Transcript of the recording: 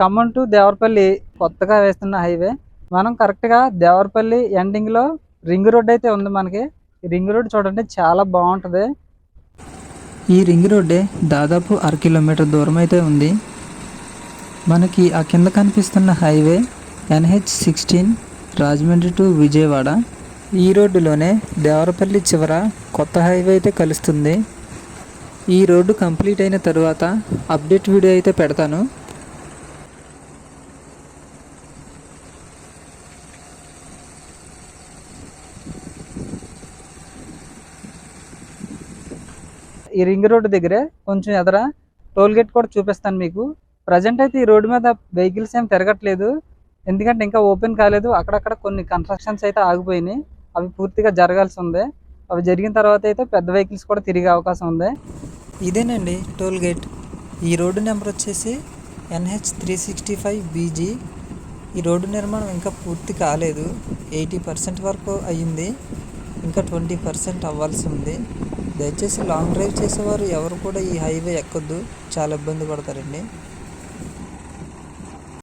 Khammam to Devarapalli కొత్తగా వేస్తున్న highway. మనం కరెక్ట్గా దేవరపల్లి ఎండింగ్లో రింగ్ రోడ్ అయితే ఉంది మనకి. రింగ్ రోడ్ చూడండి చాలా బాగుంటుంది. ఈ రింగ్ రోడ్డే దాదాపు అర కిలోమీటర్ దూరం అయితే ఉంది. మనకి ఆ కింద కనిపిస్తున్న highway NH sixteen Rajahmundry to Vijayawada. ఈ రోడ్డులోనే దేవరపల్లి చివర కొత్త హైవే అయితే కలుస్తుంది. ఈ రోడ్డు కంప్లీట్ అయిన తర్వాత అప్డేట్ వీడియో అయితే పెడతాను. ఈ రింగ్ రోడ్డు దగ్గరే కొంచెం ఎదర టోల్ గేట్ కూడా చూపిస్తాను మీకు. ప్రజెంట్ అయితే ఈ రోడ్డు మీద వెహికల్స్ ఏం తిరగట్లేదు. ఎందుకంటే ఇంకా ఓపెన్ కాలేదు. అక్కడక్కడ కొన్ని కన్స్ట్రక్షన్స్ అయితే ఆగిపోయినాయి. అవి పూర్తిగా జరగాల్సి ఉంది. అవి జరిగిన తర్వాత అయితే పెద్ద వెహికల్స్ కూడా తిరిగే అవకాశం ఉంది. ఇదేనండి టోల్ గేట్ ఈ రోడ్డు నెంబర్ వచ్చేసి NH three sixty five BG ఈ రోడ్డు నిర్మాణం ఇంకా పూర్తి కాలేదు. ఎయిటీ పర్సెంట్ వరకు అయ్యింది. ఇంకా ట్వంటీ పర్సెంట్ అవ్వాల్సి ఉంది. దయచేసి లాంగ్ డ్రైవ్ చేసేవారు ఎవరు కూడా ఈ హైవే ఎక్కొద్దు. చాలా ఇబ్బంది పడతారండి.